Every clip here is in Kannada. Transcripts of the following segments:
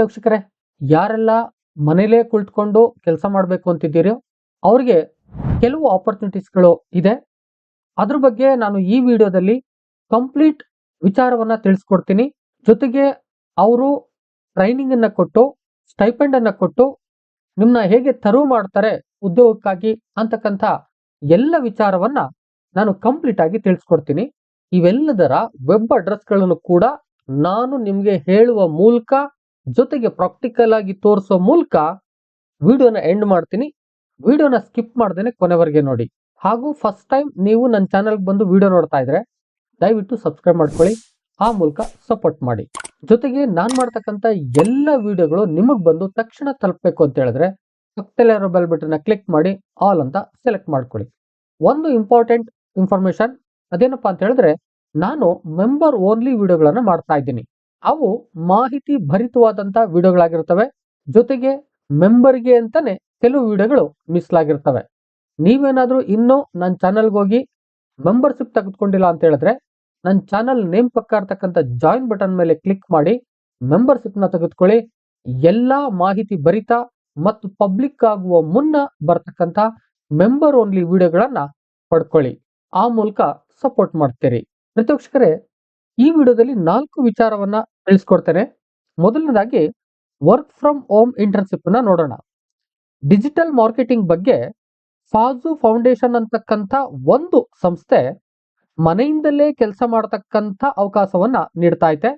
ವೀಕ್ಷಕರೇ ಯಾರೆಲ್ಲ ಮನೇಲೇ ಕುಳಿತುಕೊಂಡು ಕೆಲಸ ಮಾಡಬೇಕು ಅಂತಿದ್ದೀರೋ ಅವ್ರಿಗೆ ಕೆಲವು ಆಪರ್ಚುನಿಟೀಸ್ಗಳು ಇದೆ. ಅದ್ರ ಬಗ್ಗೆ ನಾನು ಈ ವಿಡಿಯೋದಲ್ಲಿ ಕಂಪ್ಲೀಟ್ ವಿಚಾರವನ್ನ ತಿಳಿಸ್ಕೊಡ್ತೀನಿ. ಜೊತೆಗೆ ಅವರು ಟ್ರೈನಿಂಗ್ ಅನ್ನ ಕೊಟ್ಟು ಸ್ಟೈಪೆಂಡ್ ಅನ್ನ ಕೊಟ್ಟು ನಿಮ್ಮನ್ನ ಹೇಗೆ ತರುವ ಮಾಡ್ತಾರೆ ಉದ್ಯೋಗಕ್ಕಾಗಿ ಅಂತಕ್ಕಂಥ ಎಲ್ಲ ವಿಚಾರವನ್ನ ನಾನು ಕಂಪ್ಲೀಟ್ ಆಗಿ ತಿಳಿಸ್ಕೊಡ್ತೀನಿ. ಇವೆಲ್ಲದರ ವೆಬ್ ಅಡ್ರೆಸ್ಗಳನ್ನು ಕೂಡ ನಾನು ನಿಮಗೆ ಹೇಳುವ ಮೂಲಕ ಜೊತೆಗೆ ಪ್ರಾಕ್ಟಿಕಲ್ ಆಗಿ ತೋರಿಸೋ ಮೂಲಕ ವಿಡಿಯೋನ ಎಂಡ್ ಮಾಡ್ತೀನಿ. ವಿಡಿಯೋನ ಸ್ಕಿಪ್ ಮಾಡ್ದೇನೆ ಕೊನೆವರೆಗೆ ನೋಡಿ. ಹಾಗೂ ಫಸ್ಟ್ ಟೈಮ್ ನೀವು ನನ್ನ ಚಾನಲ್ಗೆ ಬಂದು ವಿಡಿಯೋ ನೋಡ್ತಾ ಇದ್ರೆ ದಯವಿಟ್ಟು ಸಬ್ಸ್ಕ್ರೈಬ್ ಮಾಡ್ಕೊಳ್ಳಿ. ಆ ಮೂಲಕ ಸಪೋರ್ಟ್ ಮಾಡಿ. ಜೊತೆಗೆ ನಾನು ಮಾಡ್ತಕ್ಕಂಥ ಎಲ್ಲ ವಿಡಿಯೋಗಳು ನಿಮಗೆ ಬಂದು ತಕ್ಷಣ ತಲುಪಬೇಕು ಅಂತ ಹೇಳಿದ್ರೆ ಪಕ್ಕದಲ್ಲೇ ಇರೋ ಬೆಲ್ ಬಟನ್ನ ಕ್ಲಿಕ್ ಮಾಡಿ ಆಲ್ ಅಂತ ಸೆಲೆಕ್ಟ್ ಮಾಡ್ಕೊಳ್ಳಿ. ಒಂದು ಇಂಪಾರ್ಟೆಂಟ್ ಇನ್ಫಾರ್ಮೇಶನ್ ಅದೇನಪ್ಪ ಅಂತ ಹೇಳಿದ್ರೆ ನಾನು ಮೆಂಬರ್ ಓನ್ಲಿ ವಿಡಿಯೋಗಳನ್ನು ಮಾಡ್ತಾ ಇದ್ದೀನಿ. ಅವು ಮಾಹಿತಿ ಭರಿತವಾದಂತಹ ವಿಡಿಯೋಗಳಾಗಿರ್ತವೆ ಜೊತೆಗೆ ಮೆಂಬರ್ಗೆ ಅಂತಾನೆ ಕೆಲವು ವಿಡಿಯೋಗಳು ಮಿಸ್ಲಾಗಿರ್ತವೆ ನೀವೇನಾದ್ರೂ ಇನ್ನೂ ನನ್ನ ಚಾನಲ್ಗೆ ಹೋಗಿ ಮೆಂಬರ್ಶಿಪ್ ತೆಗೆದುಕೊಂಡಿಲ್ಲ ಅಂತ ಹೇಳಿದ್ರೆ ನನ್ನ ಚಾನಲ್ ನೇಮ್ ಪಕ್ಕ ಇರ್ತಕ್ಕಂಥ ಜಾಯಿನ್ ಬಟನ್ ಮೇಲೆ ಕ್ಲಿಕ್ ಮಾಡಿ ಮೆಂಬರ್ಶಿಪ್ನ ತೆಗೆದುಕೊಳ್ಳಿ. ಎಲ್ಲ ಮಾಹಿತಿ ಭರಿತ ಮತ್ತು ಪಬ್ಲಿಕ್ ಆಗುವ ಮುನ್ನ ಬರ್ತಕ್ಕಂಥ ಮೆಂಬರ್ ಓನ್ಲಿ ವಿಡಿಯೋಗಳನ್ನ ಪಡ್ಕೊಳ್ಳಿ. ಆ ಮೂಲಕ ಸಪೋರ್ಟ್ ಮಾಡ್ತೀರಿ. ಪ್ರತಿವೀಕ್ಷಕರೇ ಈ ವಿಡಿಯೋದಲ್ಲಿ ನಾಲ್ಕು ವಿಚಾರವನ್ನ ತಿಳಿಸ್ಕೊಡ್ತೇನೆ. ಮೊದಲನೇದಾಗಿ ವರ್ಕ್ ಫ್ರಮ್ ಹೋಮ್ ಇಂಟರ್ನ್ಶಿಪ್ನ ನೋಡೋಣ. ಡಿಜಿಟಲ್ ಮಾರ್ಕೆಟಿಂಗ್ ಬಗ್ಗೆ ಫಾಜು ಫೌಂಡೇಶನ್ ಅಂತಕ್ಕಂಥ ಒಂದು ಸಂಸ್ಥೆ ಮನೆಯಿಂದಲೇ ಕೆಲಸ ಮಾಡತಕ್ಕಂಥ ಅವಕಾಶವನ್ನ ನೀಡ್ತಾ ಇದೆ.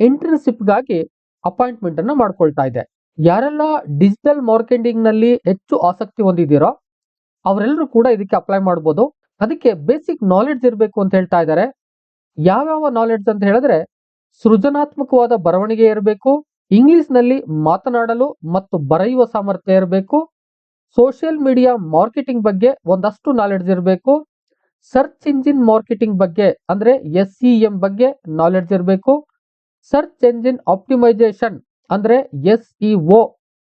ಇಂಟರ್ನ್ಶಿಪ್ಗಾಗಿ ಅಪಾಯಿಂಟ್ಮೆಂಟ್ ಅನ್ನು ಮಾಡ್ಕೊಳ್ತಾ ಇದೆ. ಯಾರೆಲ್ಲ ಡಿಜಿಟಲ್ ಮಾರ್ಕೆಟಿಂಗ್ನಲ್ಲಿ ಹೆಚ್ಚು ಆಸಕ್ತಿ ಹೊಂದಿದ್ದೀರೋ, ಅವರೆಲ್ಲರೂ ಕೂಡ ಇದಕ್ಕೆ ಅಪ್ಲೈ ಮಾಡ್ಬೋದು. ಅದಕ್ಕೆ ಬೇಸಿಕ್ ನಾಲೆಡ್ಜ್ ಇರಬೇಕು ಅಂತ ಹೇಳ್ತಾ ಇದ್ದಾರೆ. ಯಾವ್ಯಾವ ನಾಲೆಡ್ಜ್ ಅಂತ ಹೇಳಿದ್ರೆ ಸೃಜನಾತ್ಮಕವಾದ ಬರವಣಿಗೆ ಇರಬೇಕು, ಇಂಗ್ಲಿಷ್ನಲ್ಲಿ ಮಾತನಾಡಲು ಮತ್ತು ಬರೆಯುವ ಸಾಮರ್ಥ್ಯ ಇರಬೇಕು ಸೋಷಿಯಲ್ ಮೀಡಿಯಾ ಮಾರ್ಕೆಟಿಂಗ್ ಬಗ್ಗೆ ಒಂದಷ್ಟು ನಾಲೆಡ್ಜ್ ಇರಬೇಕು ಸರ್ಚ್ ಇಂಜಿನ್ ಮಾರ್ಕೆಟಿಂಗ್ ಬಗ್ಗೆ ಅಂದ್ರೆ ಎಸ್ ಸಿ ಎಂ ಬಗ್ಗೆ ನಾಲೆಡ್ಜ್ ಇರಬೇಕು ಸರ್ಚ್ ಇಂಜಿನ್ ಆಪ್ಟಿಮೈಸೇಷನ್ ಅಂದ್ರೆ ಎಸ್ ಇ ಒ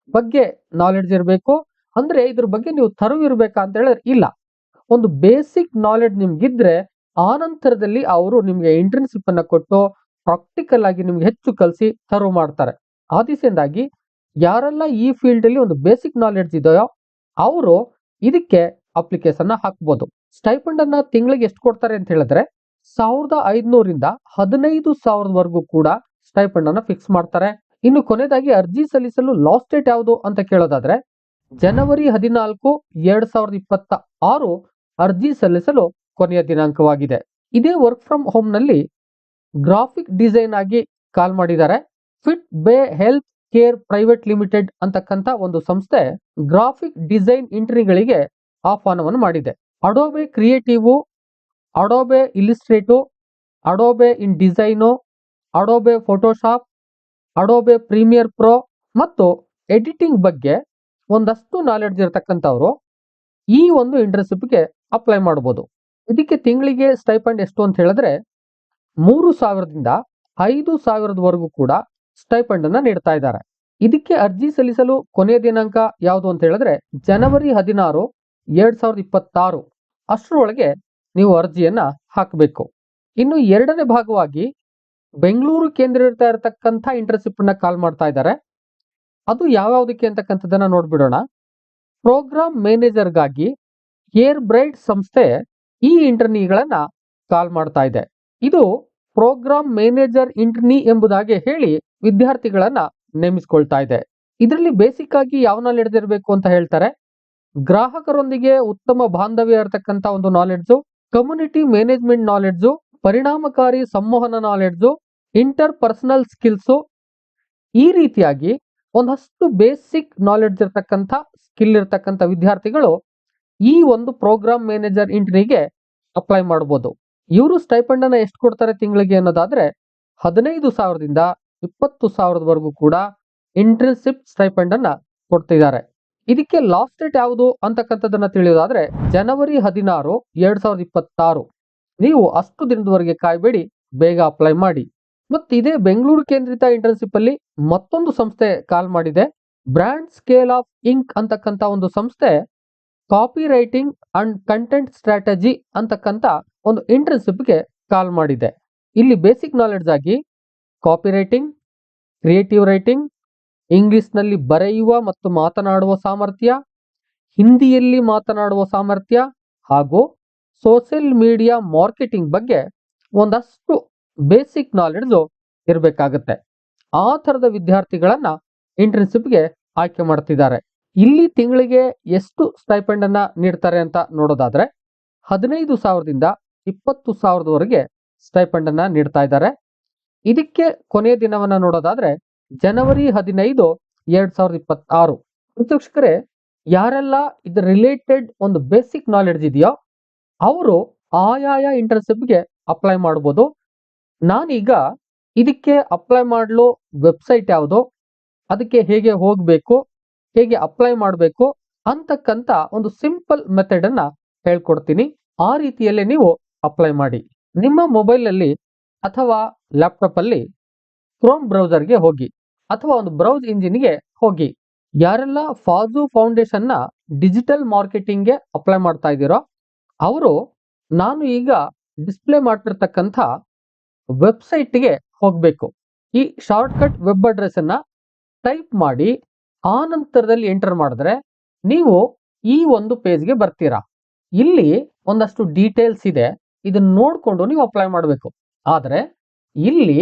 ಬಗ್ಗೆ ನಾಲೆಡ್ಜ್ ಇರಬೇಕು, ಅಂದ್ರೆ ಇದ್ರ ಬಗ್ಗೆ ನೀವು ತರವಿರಬೇಕಾ ಅಂತ ಹೇಳಿದ್ರೆ ಇಲ್ಲ. ಒಂದು ಬೇಸಿಕ್ ನಾಲೆಡ್ಜ್ ನಿಮ್ಗಿದ್ರೆ ಆ ನಂತರದಲ್ಲಿ ಅವರು ನಿಮಗೆ ಇಂಟರ್ನ್ಶಿಪ್ ಅನ್ನ ಕೊಟ್ಟು ಪ್ರಾಕ್ಟಿಕಲ್ ಆಗಿ ನಿಮ್ಗೆ ಹೆಚ್ಚು ಕಲಿಸಿ ಸರ್ವ್ ಮಾಡ್ತಾರೆ. ಆ ದಿಸೆಯಿಂದಾಗಿ ಯಾರೆಲ್ಲ ಈ ಫೀಲ್ಡ್ ಅಲ್ಲಿ ಒಂದು ಬೇಸಿಕ್ ನಾಲೆಡ್ಜ್ ಇದೆಯೋ, ಅವರು ಇದಕ್ಕೆ ಅಪ್ಲಿಕೇಶನ್ ಹಾಕ್ಬೋದು. ಸ್ಟೈಪಂಡ್ ಅನ್ನ ತಿಂಗಳಿಗೆ ಎಷ್ಟು ಕೊಡ್ತಾರೆ ಅಂತ ಹೇಳಿದ್ರೆ, ಸಾವಿರದ ಐದ್ನೂರಿಂದ ಹದಿನೈದು ಸಾವಿರದವರೆಗೂ ಕೂಡ ಸ್ಟೈಪಂಡ್ ಅನ್ನ ಫಿಕ್ಸ್ ಮಾಡ್ತಾರೆ. ಇನ್ನು ಕೊನೆಯದಾಗಿ ಅರ್ಜಿ ಸಲ್ಲಿಸಲು ಲಾಸ್ಟ್ ಡೇಟ್ ಯಾವುದು ಅಂತ ಕೇಳೋದಾದ್ರೆ, ಜನವರಿ ಹದಿನಾಲ್ಕು, ಎರಡ್ ಸಾವಿರದ ಇಪ್ಪತ್ತ ಆರು ಅರ್ಜಿ ಸಲ್ಲಿಸಲು ಕೊನೆಯ ದಿನಾಂಕವಾಗಿದೆ. ಇದೇ ವರ್ಕ್ ಫ್ರಮ್ ಹೋಮ್ನಲ್ಲಿ ಗ್ರಾಫಿಕ್ ಡಿಸೈನ್ ಆಗಿ ಕಾಲ್ ಮಾಡಿದ್ದಾರೆ. Fit bay health care private limited ಅಂತಕ್ಕಂಥ ಒಂದು ಸಂಸ್ಥೆ ಗ್ರಾಫಿಕ್ ಡಿಸೈನ್ ಇಂಟ್ರಿಗಳಿಗೆ ಆಹ್ವಾನವನ್ನು ಮಾಡಿದೆ. Adobe creative Adobe illustrative Adobe InDesign Adobe Photoshop Adobe Premiere Pro ಮತ್ತು ಎಡಿಟಿಂಗ್ ಬಗ್ಗೆ ಒಂದಷ್ಟು ನಾಲೆಡ್ಜ್ ಇರತಕ್ಕಂಥವ್ರು ಈ ಒಂದು ಇಂಟರ್ನ್ಶಿಪ್ಗೆ ಅಪ್ಲೈ ಮಾಡ್ಬೋದು. ಇದಕ್ಕೆ ತಿಂಗಳಿಗೆ ಸ್ಟೈಪಂಡ್ ಎಷ್ಟು ಅಂತ ಹೇಳಿದ್ರೆ ಮೂರು ಸಾವಿರದಿಂದ ಐದು ಸಾವಿರದವರೆಗೂ ಕೂಡ ಸ್ಟೈಪಂಡ್ ಅನ್ನ ನೀಡ್ತಾ ಇದ್ದಾರೆ. ಇದಕ್ಕೆ ಅರ್ಜಿ ಸಲ್ಲಿಸಲು ಕೊನೆಯ ದಿನಾಂಕ ಯಾವುದು ಅಂತ ಹೇಳಿದ್ರೆ ಜನವರಿ ಹದಿನಾರು ಎರಡ್ ಸಾವಿರದ ಇಪ್ಪತ್ತಾರು. ಅಷ್ಟರೊಳಗೆ ನೀವು ಅರ್ಜಿಯನ್ನ ಹಾಕಬೇಕು. ಇನ್ನು ಎರಡನೇ ಭಾಗವಾಗಿ ಬೆಂಗಳೂರು ಕೇಂದ್ರ ಇರ್ತಾ ಇರತಕ್ಕಂಥ ಇಂಟರ್ನ್ಶಿಪ್ನ ಕಾಲ್ ಮಾಡ್ತಾ ಇದ್ದಾರೆ. ಅದು ಯಾವ್ಯಾವುದಕ್ಕೆ ಅಂತಕ್ಕಂಥದ್ದನ್ನ ನೋಡ್ಬಿಡೋಣ. ಪ್ರೋಗ್ರಾಮ್ ಮ್ಯಾನೇಜರ್ಗಾಗಿ ಏರ್ ಬ್ರೈಟ್ ಸಂಸ್ಥೆ ಈ ಇಂಟರ್ನಿಗಳನ್ನ ಕಾಲ್ ಮಾಡ್ತಾ ಇದೆ. ಇದು ಪ್ರೋಗ್ರಾಮ್ ಮ್ಯಾನೇಜರ್ ಇಂಟರ್ನಿ ಎಂಬುದಾಗಿ ಹೇಳಿ ವಿದ್ಯಾರ್ಥಿಗಳನ್ನ ನೇಮಿಸ್ಕೊಳ್ತಾ ಇದೆ. ಇದರಲ್ಲಿ ಬೇಸಿಕ್ ಆಗಿ ಯಾವ ನಾಲೆಡ್ಜ್ ಇರಬೇಕು ಅಂತ ಹೇಳ್ತಾರೆ? ಗ್ರಾಹಕರೊಂದಿಗೆ ಉತ್ತಮ ಬಾಂಧವ್ಯ ಇರತಕ್ಕಂತ ಒಂದು ನಾಲೆಡ್ಜು ಕಮ್ಯುನಿಟಿ ಮ್ಯಾನೇಜ್ಮೆಂಟ್ ನಾಲೆಡ್ಜು ಪರಿಣಾಮಕಾರಿ ಸಂವಹನ ನಾಲೆಡ್ಜು ಇಂಟರ್ ಪರ್ಸನಲ್ ಸ್ಕಿಲ್ಸು ಈ ರೀತಿಯಾಗಿ ಒಂದಷ್ಟು ಬೇಸಿಕ್ ನಾಲೆಡ್ಜ್ ಇರತಕ್ಕಂಥ ಸ್ಕಿಲ್ ಇರತಕ್ಕಂಥ ವಿದ್ಯಾರ್ಥಿಗಳು ಈ ಒಂದು ಪ್ರೋಗ್ರಾಮ್ ಮ್ಯಾನೇಜರ್ ಇಂಟ್ರಿಗೆ ಅಪ್ಲೈ ಮಾಡಬಹುದು ಇವರು ಸ್ಟೈಪಂಡ್ ಅನ್ನ ಎಷ್ಟು ಕೊಡ್ತಾರೆ ತಿಂಗಳಿಗೆ ಅನ್ನೋದಾದ್ರೆ ಹದಿನೈದು ಸಾವಿರದಿಂದ ಇಪ್ಪತ್ತು ಸಾವಿರದವರೆಗೂ ಕೂಡ ಇಂಟರ್ನ್ಶಿಪ್ ಸ್ಟೈಪಂಡ್ ಅನ್ನ ಕೊಡ್ತಿದ್ದಾರೆ. ಇದಕ್ಕೆ ಲಾಸ್ಟ್ ಡೇಟ್ ಯಾವುದು ಅಂತಕ್ಕಂಥದ್ದನ್ನ ತಿಳಿಯೋದಾದ್ರೆ ಜನವರಿ ಹದಿನಾರು ಎರಡ್ ಸಾವಿರದ ಇಪ್ಪತ್ತಾರು. ನೀವು ಅಷ್ಟು ದಿನದವರೆಗೆ ಕಾಯ್ಬೇಡಿ, ಬೇಗ ಅಪ್ಲೈ ಮಾಡಿ. ಮತ್ತೆ ಇದೇ ಬೆಂಗಳೂರು ಕೇಂದ್ರಿತ ಇಂಟರ್ನ್ಶಿಪ್ ಅಲ್ಲಿ ಮತ್ತೊಂದು ಸಂಸ್ಥೆ ಕಾಲ್ ಮಾಡಿದೆ ಬ್ರ್ಯಾಂಡ್ ಸ್ಕೇಲ್ ಆಫ್ ಇಂಕ್ ಅಂತಕ್ಕಂಥ ಒಂದು ಸಂಸ್ಥೆ copy writing and content strategy ಅಂತಕ್ಕಂಥ ಒಂದು ಇಂಟರ್ನ್ಶಿಪ್ಗೆ ಕಾಲ್ ಮಾಡಿದೆ. ಇಲ್ಲಿ ಬೇಸಿಕ್ ನಾಲೆಡ್ಜ್ ಆಗಿ ಕಾಪಿ ರೈಟಿಂಗ್ ಕ್ರಿಯೇಟಿವ್ ರೈಟಿಂಗ್ ಇಂಗ್ಲಿಷ್ನಲ್ಲಿ ಬರೆಯುವ ಮತ್ತು ಮಾತನಾಡುವ ಸಾಮರ್ಥ್ಯ, ಹಿಂದಿಯಲ್ಲಿ ಮಾತನಾಡುವ ಸಾಮರ್ಥ್ಯ ಹಾಗೂ ಸೋಷಿಯಲ್ ಮೀಡಿಯಾ ಮಾರ್ಕೆಟಿಂಗ್ ಬಗ್ಗೆ ಒಂದಷ್ಟು ಬೇಸಿಕ್ ನಾಲೆಡ್ಜು ಇರಬೇಕಾಗತ್ತೆ. ಆ ಥರದ ವಿದ್ಯಾರ್ಥಿಗಳನ್ನು ಇಂಟರ್ನ್ಶಿಪ್ಗೆ ಆಯ್ಕೆ ಮಾಡ್ತಿದ್ದಾರೆ. ಇಲ್ಲಿ ತಿಂಗಳಿಗೆ ಎಷ್ಟು ಸ್ಟೈಪೆಂಡನ್ನು ನೀಡ್ತಾರೆ ಅಂತ ನೋಡೋದಾದ್ರೆ, ಹದಿನೈದು ಸಾವಿರದಿಂದ ಇಪ್ಪತ್ತು ಸಾವಿರದವರೆಗೆ ಸ್ಟೈಪೆಂಡ್ ಅನ್ನ ನೀಡ್ತಾ ಇದ್ದಾರೆ. ಇದಕ್ಕೆ ಕೊನೆಯ ದಿನವನ್ನ ನೋಡೋದಾದ್ರೆ, ಜನವರಿ ಹದಿನೈದು ಎರಡು ಸಾವಿರದ ಇಪ್ಪತ್ತಾರು. ವೀಕ್ಷಕರೇ ಯಾರೆಲ್ಲ ಇದ್ರ ರಿಲೇಟೆಡ್ ಒಂದು ಬೇಸಿಕ್ ನಾಲೆಡ್ಜ್ ಇದೆಯೋ, ಅವರು ಆಯಾಯ ಇಂಟರ್ನ್ಶಿಪ್ಗೆ ಅಪ್ಲೈ ಮಾಡ್ಬೋದು. ನಾನೀಗ ಇದಕ್ಕೆ ಅಪ್ಲೈ ಮಾಡಲು ವೆಬ್ಸೈಟ್ ಯಾವುದು, ಅದಕ್ಕೆ ಹೇಗೆ ಹೋಗಬೇಕು ಹೇಗೆ ಅಪ್ಲೈ ಮಾಡಬೇಕು ಅಂತಕ್ಕಂಥ ಒಂದು ಸಿಂಪಲ್ ಮೆಥಡ್ ಅನ್ನ ಹೇಳ್ಕೊಡ್ತೀನಿ. ಆ ರೀತಿಯಲ್ಲೇ ನೀವು ಅಪ್ಲೈ ಮಾಡಿ. ನಿಮ್ಮ ಮೊಬೈಲ್ ಅಲ್ಲಿ ಅಥವಾ ಲ್ಯಾಪ್ಟಾಪ್ ಅಲ್ಲಿ ಕ್ರೋಮ್ ಬ್ರೌಸರ್ಗೆ ಹೋಗಿ ಅಥವಾ ಒಂದು ಬ್ರೌಸ್ ಇಂಜಿನ್ಗೆ ಹೋಗಿ ಯಾರೆಲ್ಲ ಫಾಜು ಫೌಂಡೇಶನ್ನ ಡಿಜಿಟಲ್ ಮಾರ್ಕೆಟಿಂಗ್ಗೆ ಅಪ್ಲೈ ಮಾಡ್ತಾ ಇದ್ದೀರೋ ಅವರು ನಾನು ಈಗ ಡಿಸ್ಪ್ಲೇ ಮಾಡ್ತಿರ್ತಕ್ಕಂಥ ವೆಬ್ಸೈಟ್ಗೆ ಹೋಗಬೇಕು. ಈ ಶಾರ್ಟ್ಕಟ್ ವೆಬ್ ಅಡ್ರೆಸ್ ಅನ್ನ ಟೈಪ್ ಮಾಡಿ ಆ ನಂತರದಲ್ಲಿ ಎಂಟರ್ ಮಾಡಿದ್ರೆ ನೀವು ಈ ಒಂದು ಪೇಜ್ಗೆ ಬರ್ತೀರಾ. ಇಲ್ಲಿ ಒಂದಷ್ಟು ಡೀಟೇಲ್ಸ್ ಇದೆ. ಇದನ್ನ ನೋಡಿಕೊಂಡು ನೀವು ಅಪ್ಲೈ ಮಾಡಬೇಕು. ಆದರೆ ಇಲ್ಲಿ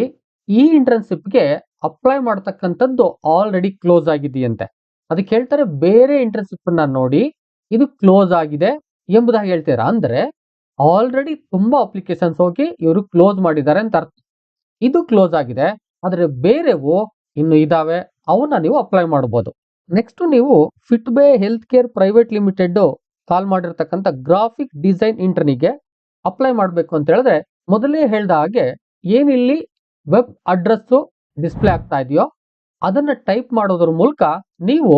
ಈ ಇಂಟರ್ನ್ಶಿಪ್ಗೆ ಅಪ್ಲೈ ಮಾಡ್ತಕ್ಕಂಥದ್ದು ಆಲ್ರೆಡಿ ಕ್ಲೋಸ್ ಆಗಿದೆಯಂತೆ. ಅದಕ್ಕೆ ಹೇಳ್ತಾರೆ ಬೇರೆ ಇಂಟರ್ನ್ಶಿಪ್ ನೋಡಿ ಇದು ಕ್ಲೋಸ್ ಆಗಿದೆ ಎಂಬುದಾಗಿ ಹೇಳ್ತೀರಾ. ಅಂದ್ರೆ ಆಲ್ರೆಡಿ ತುಂಬಾ ಅಪ್ಲಿಕೇಶನ್ಸ್ ಹೋಗಿ ಇವರು ಕ್ಲೋಸ್ ಮಾಡಿದ್ದಾರೆ ಅಂತ ಅರ್ಥ. ಇದು ಕ್ಲೋಸ್ ಆಗಿದೆ. ಆದ್ರೆ ಬೇರೆವು ಇನ್ನು ಇದಾವೆ. ಅವನ್ನ ನೀವು ಅಪ್ಲೈ ಮಾಡಬಹುದು ನೆಕ್ಸ್ಟ್ ನೀವು ಫಿಟ್ಬೇ health care private limited call ಮಾಡಿರ್ತಕ್ಕಂಥ ಗ್ರಾಫಿಕ್ ಡಿಸೈನ್ ಇಂಟರ್ನಿಗೆ ಅಪ್ಲೈ ಮಾಡಬೇಕು ಅಂತ ಹೇಳಿದ್ರೆ ಮೊದಲೇ ಹೇಳ್ದ ಹಾಗೆ ಏನಿಲ್ಲಿ ವೆಬ್ ಅಡ್ರೆಸ್ ಡಿಸ್ಪ್ಲೇ ಆಗ್ತಾ ಇದೆಯೋ ಅದನ್ನ ಟೈಪ್ ಮಾಡೋದ್ರ ಮೂಲಕ ನೀವು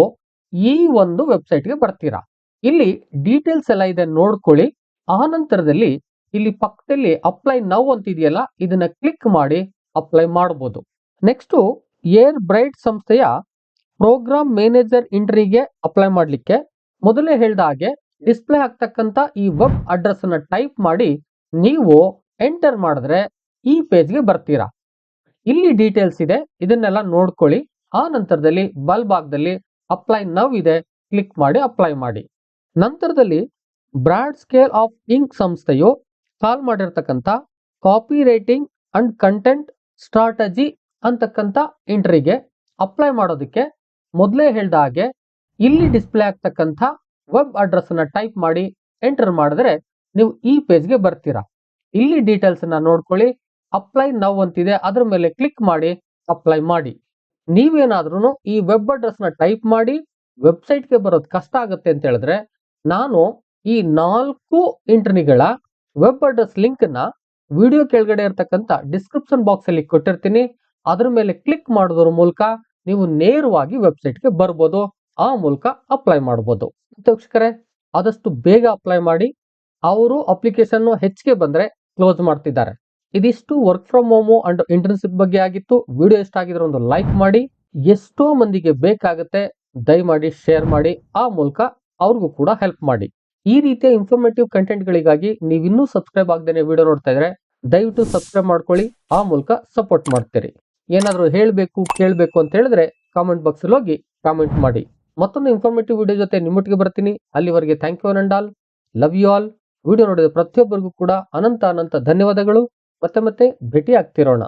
ಈ ಒಂದು ವೆಬ್ಸೈಟ್ಗೆ ಬರ್ತೀರಾ. ಇಲ್ಲಿ ಡೀಟೇಲ್ಸ್ ಎಲ್ಲ ಇದೆ ನೋಡ್ಕೊಳ್ಳಿ. ಆ ನಂತರದಲ್ಲಿ ಇಲ್ಲಿ ಪಕ್ಕದಲ್ಲಿ ಅಪ್ಲೈ ನೌ ಅಂತ ಇದೆಯಲ್ಲ ಇದನ್ನ ಕ್ಲಿಕ್ ಮಾಡಿ ಅಪ್ಲೈ ಮಾಡಬಹುದು ನೆಕ್ಸ್ಟ್ ಏರ್ ಬ್ರೈಟ್ ಸಂಸ್ಥೆಯ ಪ್ರೋಗ್ರಾಮ್ ಮ್ಯಾನೇಜರ್ ಇಂಟ್ರಿಗೆ ಅಪ್ಲೈ ಮಾಡಲಿಕ್ಕೆ ಮೊದಲೇ ಹೇಳಿದ ಹಾಗೆ ಡಿಸ್ಪ್ಲೇ ಆಗ್ತಕ್ಕಂಥ ಈ ವೆಬ್ ಅಡ್ರೆಸ್ ಅನ್ನ ಟೈಪ್ ಮಾಡಿ ನೀವು ಎಂಟರ್ ಮಾಡಿದ್ರೆ ಈ ಪೇಜ್ಗೆ ಬರ್ತೀರಾ. ಇಲ್ಲಿ ಡೀಟೇಲ್ಸ್ ಇದೆ, ಇದನ್ನೆಲ್ಲ ನೋಡ್ಕೊಳ್ಳಿ. ಆ ನಂತರದಲ್ಲಿ ಬಲ್ ಭಾಗದಲ್ಲಿ ಅಪ್ಲೈ ನವ್ ಇದೆ, ಕ್ಲಿಕ್ ಮಾಡಿ ಅಪ್ಲೈ ಮಾಡಿ. ನಂತರದಲ್ಲಿ ಬ್ರಾಡ್ ಸ್ಕೇಲ್ ಆಫ್ ಇಂಕ್ ಸಂಸ್ಥೆಯು ಕಾಲ್ ಮಾಡಿರ್ತಕ್ಕಂಥ copy writing and content strategy ಅಂತಕ್ಕಂಥ ಎಂಟ್ರಿಗೆ ಅಪ್ಲೈ ಮಾಡೋದಕ್ಕೆ ಮೊದಲೇ ಹೇಳ್ದ ಹಾಗೆ ಇಲ್ಲಿ ಡಿಸ್ಪ್ಲೇ ಆಗ್ತಕ್ಕಂಥ ವೆಬ್ ಅಡ್ರೆಸ್ ಅನ್ನ ಟೈಪ್ ಮಾಡಿ ಎಂಟರ್ ಮಾಡಿದ್ರೆ ನೀವು ಈ ಪೇಜ್ಗೆ ಬರ್ತೀರಾ. ಇಲ್ಲಿ ಡೀಟೇಲ್ಸ್ ಅನ್ನ ನೋಡ್ಕೊಳ್ಳಿ ಅಪ್ಲೈ ನವ್ ಅಂತಿದೆ, ಅದ್ರ ಮೇಲೆ ಕ್ಲಿಕ್ ಮಾಡಿ ಅಪ್ಲೈ ಮಾಡಿ. ನೀವೇನಾದ್ರೂ ಈ ವೆಬ್ ಅಡ್ರೆಸ್ನ ಟೈಪ್ ಮಾಡಿ ವೆಬ್ಸೈಟ್ಗೆ ಬರೋದು ಕಷ್ಟ ಆಗುತ್ತೆ ಅಂತ ಹೇಳಿದ್ರೆ ನಾನು ಈ ನಾಲ್ಕು ಇಂಟರ್ನಿಗಳ ವೆಬ್ ಅಡ್ರೆಸ್ ಲಿಂಕ್ನ ವಿಡಿಯೋ ಕೆಳಗಡೆ ಇರತಕ್ಕಂತ ಡಿಸ್ಕ್ರಿಪ್ಷನ್ ಬಾಕ್ಸ್ ಅಲ್ಲಿ ಕೊಟ್ಟಿರ್ತೀನಿ. ಅದ್ರ ಮೇಲೆ ಕ್ಲಿಕ್ ಮಾಡೋದ್ರ ಮೂಲಕ ನೀವು ನೇರವಾಗಿ ವೆಬ್ಸೈಟ್ಗೆ ಬರ್ಬೋದು, ಆ ಮೂಲಕ ಅಪ್ಲೈ ಮಾಡ್ಬೋದು. ವೀಕ್ಷಕರೇ, ಆದಷ್ಟು ಬೇಗ ಅಪ್ಲೈ ಮಾಡಿ, ಅವರು ಅಪ್ಲಿಕೇಶನ್ ಹೆಚ್ಚಿಗೆ ಬಂದ್ರೆ ಕ್ಲೋಸ್ ಮಾಡ್ತಿದ್ದಾರೆ. ಇದಿಷ್ಟು work from home and internship ಬಗ್ಗೆ ಆಗಿತ್ತು. ವಿಡಿಯೋ ಇಷ್ಟ ಆಗಿದ್ರೆ ಒಂದು ಲೈಕ್ ಮಾಡಿ, ಎಷ್ಟೋ ಮಂದಿಗೆ ಬೇಕಾಗುತ್ತೆ, ದಯಮಾಡಿ ಶೇರ್ ಮಾಡಿ, ಆ ಮೂಲಕ ಅವ್ರಿಗೂ ಕೂಡ ಹೆಲ್ಪ್ ಮಾಡಿ. ಈ ರೀತಿಯ ಇನ್ಫಾರ್ಮೇಟಿವ್ ಕಂಟೆಂಟ್ಗಳಿಗಾಗಿ ನೀವಿನ್ನೂ ಸಬ್ಸ್ಕ್ರೈಬ್ ಆಗದೇನೆ ವಿಡಿಯೋ ನೋಡ್ತಾ ಇದ್ರೆ, ದಯವಿಟ್ಟು ಸಬ್ಸ್ಕ್ರೈಬ್ ಮಾಡ್ಕೊಳ್ಳಿ, ಆ ಮೂಲಕ ಸಪೋರ್ಟ್ ಮಾಡ್ತೀರಿ. ಏನಾದರೂ ಹೇಳಬೇಕು, ಕೇಳಬೇಕು ಅಂತ ಹೇಳಿದ್ರೆ ಕಾಮೆಂಟ್ ಬಾಕ್ಸಲ್ಲಿ ಹೋಗಿ ಕಾಮೆಂಟ್ ಮಾಡಿ. ಮತ್ತೊಂದು ಇನ್ಫಾರ್ಮೇಟಿವ್ ವಿಡಿಯೋ ಜೊತೆ ನಿಮ್ಮೊಟ್ಟಿಗೆ ಬರ್ತೀನಿ. ಅಲ್ಲಿವರೆಗೆ thank you all love you all video ನೋಡಿದ ಪ್ರತಿಯೊಬ್ಬರಿಗೂ ಕೂಡ ಅನಂತ ಅನಂತ ಧನ್ಯವಾದಗಳು. ಮತ್ತೆ ಮತ್ತೆ ಭೇಟಿ ಆಗ್ತಿರೋಣ